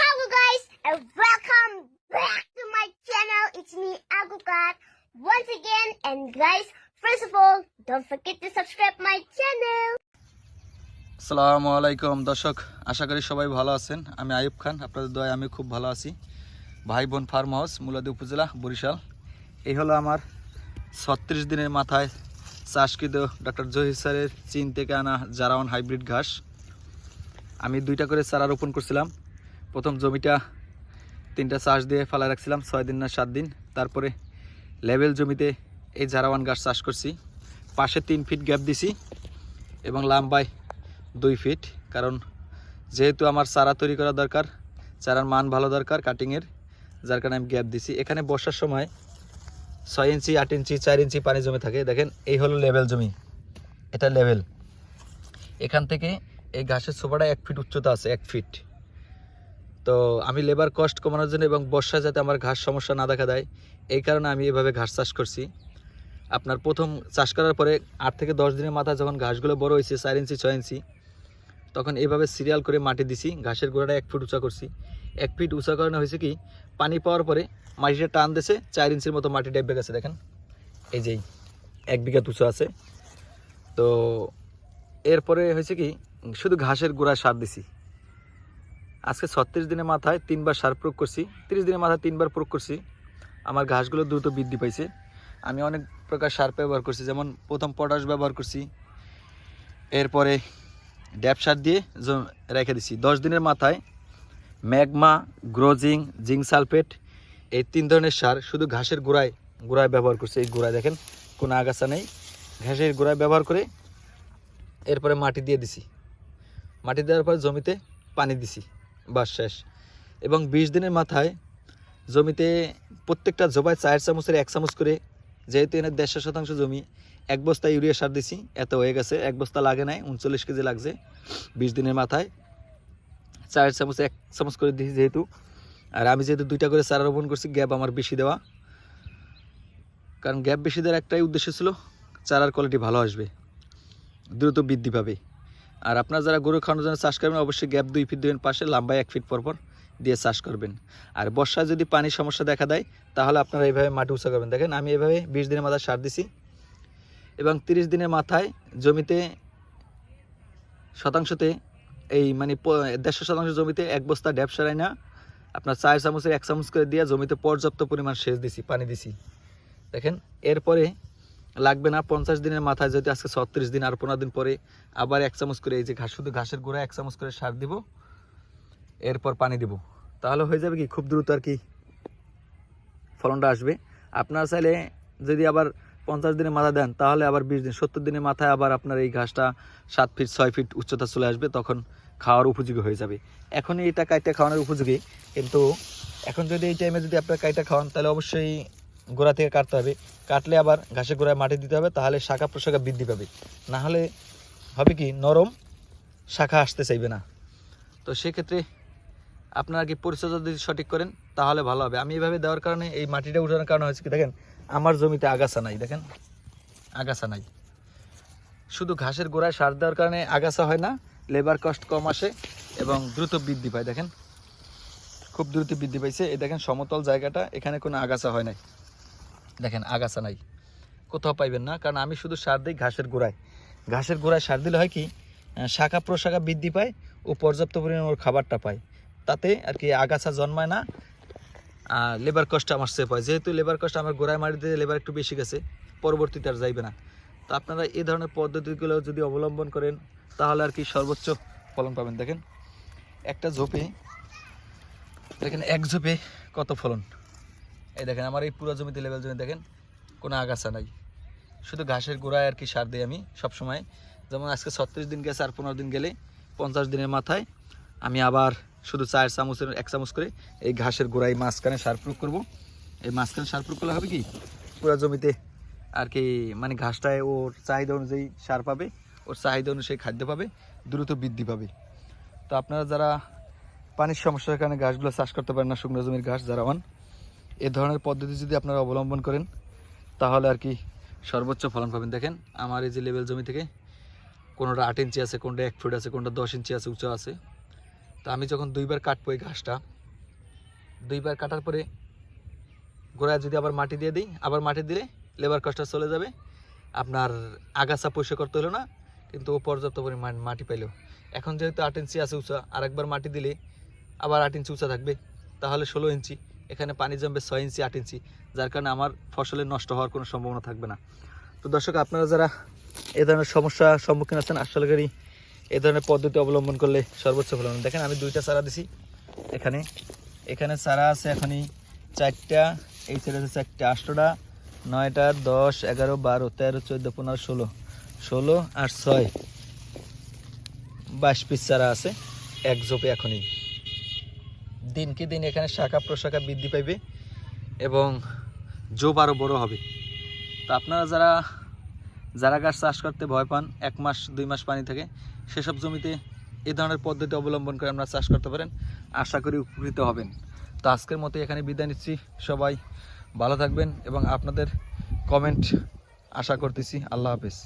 Hello guys, and welcome back to my channel. It's me Agukat once again. And guys, first of all, don't forget to subscribe my channel. আসসালামু আলাইকুম দর্শক, আশা করি সবাই ভালো আছেন। আমি আয়ুব খান, আপনাদের দয় আমি খুব ভালো আছি। ভাই বোন ফার্ম হাউস, মুলাদি উপজেলা, বরিশাল। এই হলো আমার ছত্রিশ দিনের মাথায় চাষকৃত ডক্টর জহির স্যারের চীন থেকে আনা জারাওয়ান হাইব্রিড ঘাস। আমি দুইটা করে চারা রোপণ করছিলাম। প্রথম জমিটা তিনটা চাষ দিয়ে ফেলা রাখছিলাম, ছয় দিন না সাত দিন। তারপরে লেভেল জমিতে এই জারাওয়ান গাছ চাষ করছি। পাশে তিন ফিট গ্যাপ দিছি এবং লাম্বায় দুই ফিট, কারণ যেহেতু আমার চারা তৈরি করা দরকার, চারার মান ভালো দরকার কাটিংয়ের যার কারণে আমি গ্যাপ দিছি। এখানে বর্ষার সময় ছয় ইঞ্চি, আট ইঞ্চি, চার ইঞ্চি পানি জমে থাকে। দেখেন, এই হলো লেভেল জমি। এটা লেভেল। এখান থেকে এই ঘাসের সোপাটা এক ফিট উচ্চতা আছে, এক ফিট। তো আমি লেবার কস্ট কমানোর জন্য এবং বর্ষায় যাতে আমার ঘাস সমস্যা না দেখা দেয়, এই কারণে আমি এভাবে ঘাস চাষ করছি। আপনার প্রথম চাষ করার পরে আট থেকে দশ দিনের মাথায় যখন ঘাসগুলো বড় হয়েছে, চার ইঞ্চি, ছয় ইঞ্চি, তখন এইভাবে সিরিয়াল করে মাটি দিছি, ঘাসের গোড়াটা এক ফুট উঁচা করছি। এক ফিট উঁচা করানো হয়েছে কি, পানি পাওয়ার পরে মাটিটা টান দিছে চার ইঞ্চির মতো মাটি ডেবে গেছে, দেখেন। এই যেই এক বিঘা উঁচু আছে। তো এরপরে হয়েছে কি, শুধু ঘাসের গোড়ায় সার দিছি। আজকে ছত্রিশ দিনের মাথায় তিনবার সার প্রয়োগ করছি। তিরিশ দিনের মাথায় তিনবার প্রয়োগ করছি। আমার ঘাসগুলো দ্রুত বৃদ্ধি পাইছে। আমি অনেক প্রকার সার ব্যবহার করছি, যেমন প্রথম পটাশ ব্যবহার করছি। এরপরে ড্যাপ সার দিয়ে রেখে দিছি। দশ দিনের মাথায় ম্যাগমা, গ্রোজিং, জিঙ্ক সালফেট, এই তিন ধরনের সার শুধু ঘাসের গোড়ায় গোড়ায় ব্যবহার করছে। এই গোড়ায় দেখেন, কোনো আগাছা নেই। ঘাসের গোড়ায় ব্যবহার করে এরপরে মাটি দিয়ে দিছি। মাটি দেওয়ার পর জমিতে পানি দিছি। বাস শেষ। এবং বিশ দিনের মাথায় জমিতে প্রত্যেকটা জবায় চার চামচের এক চামচ করে, যেহেতু এনে দেড়শো শতাংশ জমি, এক বস্তা ইউরিয়া সার দিছি, এত হয়ে গেছে, এক বস্তা লাগে নাই, উনচল্লিশ কেজি লাগছে বিশ দিনের মাথায়। চার চামচ এক চামচ করে দিয়েছি যেহেতু, আর আমি যেহেতু দুইটা করে চারা রোপণ করছি, গ্যাপ আমার বেশি দেওয়া। কারণ গ্যাপ বেশি দেওয়ার একটাই উদ্দেশ্য ছিল, চারার কোয়ালিটি ভালো আসবে, দ্রুত বৃদ্ধি পাবে। আর আপনারা যারা গরু খাওয়ানোর জন্য চাষ করবেন, অবশ্যই গ্যাপ দুই ফিট দেবেন, পাশে লম্বায় এক ফিট পরপর দিয়ে চাষ করবেন। আর বর্ষায় যদি পানির সমস্যা দেখা দেয়, তাহলে আপনারা এইভাবে মাটি উঁচা করবেন। দেখেন, আমি এভাবে বিশ দিনের মাথায় সার দিছি এবং তিরিশ দিনের মাথায় জমিতে শতাংশতে এই মানে দেড়শো শতাংশ জমিতে এক বস্তা ড্যাপ সারাই না। আপনার চার চামচের এক চামচ করে দিয়ে জমিতে পর্যাপ্ত পরিমাণ সেচ দিছি, পানি দিছি। দেখেন, এরপরে লাগবে না। পঞ্চাশ দিনের মাথায় যদি আজকে ছত্রিশ দিন আর পনেরো দিন পরে আবার এক চামচ করে এই যে ঘাস শুধু ঘাসের গোড়া এক চামচ করে সার দিব, এরপর পানি দিব। তাহলে হয়ে যাবে কি? খুব দ্রুত আর কি ফলনটা আসবে। আপনার চাইলে যদি আবার পঞ্চাশ দিনের মাথা দেন, তাহলে আবার বিশ দিন, সত্তর দিনের মাথায় আবার আপনার এই ঘাসটা সাত ফিট, ছয় ফিট উচ্চতা চলে আসবে, তখন খাওয়ার উপযোগী হয়ে যাবে। এখনই এটা কাইটা খাওয়ানোর উপযোগী, কিন্তু এখন যদি এই টাইমে যদি আপনার কাইটা খাওয়ান, তাহলে অবশ্যই গোড়া থেকে কাটতে হবে। কাটলে আবার ঘাসের গোড়ায় মাটি দিতে হবে, তাহলে শাখা প্রশাখা বৃদ্ধি পাবে। না হলে হবে কি, নরম শাখা আসতে চাইবে না। তো সেক্ষেত্রে আপনারা কি পরিচর্যা যদি সঠিক করেন, তাহলে ভালো হবে। আমি এইভাবে দেওয়ার কারণে এই মাটিটা উঠানোর কারণে হচ্ছে কি, দেখেন, আমার জমিতে আগাছা নাই, দেখেন, আগাছা নাই। শুধু ঘাসের গোড়ায় সার দেওয়ার কারণে আগাছা হয় না লেবার কস্ট কম আসে এবং দ্রুত বৃদ্ধি পায়, দেখেন। খুব দ্রুত বৃদ্ধি পাইছে। এই দেখেন, সমতল জায়গাটা, এখানে কোনো আগাছা হয় নাই। দেখেন আগাছা নাই। কোথাও পাইবেন না, কারণ আমি শুধু সার দিই ঘাসের গোড়ায়। ঘাসের গোড়ায় সার দিলে হয় কি শাখা প্রশাখা বৃদ্ধি পায় ও পর্যাপ্ত পরিমাণ ওর খাবারটা পায়। তাতে আর কি আগাছা জন্মায় না, আর লেবার কষ্ট আমার সেফ হয়। যেহেতু লেবার কষ্ট আমার গোড়ায় মাটিতে লেবার একটু বেশি গেছে, পরবর্তীতে আর যাইবে না। তো আপনারা এই ধরনের পদ্ধতিগুলো যদি অবলম্বন করেন, তাহলে আর কি সর্বোচ্চ ফলন পাবেন। দেখেন, একটা ঝোপে, দেখেন এক ঝোপে কত ফলন? এই দেখেন, আমার এই পুরো জমিতে লেভেল জমি দেখেন, কোনো আগাছা নাই। শুধু ঘাসের গোড়ায় আর কি সার দিই আমি সব সময় যেমন আজকে ছত্রিশ দিন গেছে আর পনেরো দিন গেলে পঞ্চাশ দিনের মাথায় আমি আবার শুধু চার চামচের, এক চামচ করে এই ঘাসের গোড়ায় মাঝখানে সার প্রয়োগ করব। এই মাঝখানে সার প্রয়োগ করলে হবে কি? পুরো জমিতে আর কি মানে ঘাসটায় ওর চাহিদা অনুযায়ী সার পাবে, ওর চাহিদা অনুযায়ী খাদ্য পাবে, দ্রুত বৃদ্ধি পাবে। তো আপনারা যারা পানির সমস্যার কারণে ঘাসগুলো চাষ করতে পারেন না, শুকনো জমির ঘাস যারা হন এ ধরনের পদ্ধতি যদি আপনারা অবলম্বন করেন, তাহলে আর কি সর্বোচ্চ ফলন পাবেন। দেখেন, আমার এই যে লেভেল জমি থেকে কোনোটা আট ইঞ্চি আছে, কোনটা এক ফুট আছে, কোনটা দশ ইঞ্চি আছে, উঁচু আছে। তো আমি যখন দুইবার কাটবো এই ঘাসটা, দুইবার কাটার পরে গোড়ায় যদি আবার মাটি দিয়ে দিই, আবার মাটি দিলে লেবার কস্টটা চলে যাবে। আপনার আগাছা পরিষ্কার করতে হলো না, কিন্তু ও পর্যাপ্ত পরিমাণ মাটি পাইলো। এখন যেহেতু আট ইঞ্চি আছে উঁচা আর একবার মাটি দিলে আবার আট ইঞ্চি উঁচা থাকবে, তাহলে ষোলো ইঞ্চি। এখানে পানি জমবে ছয় ইঞ্চি, আট ইঞ্চি, যার কারণে আমার ফসলের নষ্ট হওয়ার কোনো সম্ভাবনা থাকবে না। তো দর্শক, আপনারা যারা এ ধরনের সমস্যার সম্মুখীন আছেন, আসলে করি এ ধরনের পদ্ধতি অবলম্বন করলে সর্বোচ্চ ফলন দেখেন, আমি দুইটা চারা দিছি এখানে। এখানে চারা আছে এখনই চারটা, এই সাইড আছে চারটা আটটা নয়টা, দশ, এগারো, বারো, তেরো, চোদ্দ, পনেরো, ষোলো ষোলো আর ছয়। বাইশ পিস চারা আছে, এক জোপে এখনই। দিনকে দিন এখানে শাখা প্রশাখা বৃদ্ধি পাইবে এবং জোপ আরও বড় হবে। তো আপনারা যারা যারা গাছ চাষ করতে ভয় পান, এক মাস, দুই মাস পানি থাকে, সেসব জমিতে এই ধরনের পদ্ধতি অবলম্বন করে আপনারা চাষ করতে পারেন। আশা করি উপকৃত হবেন। তো আজকের মতো এখানে বিদায় নিচ্ছি। সবাই ভালো থাকবেন এবং আপনাদের কমেন্ট আশা করতেছি। আল্লাহ হাফেজ।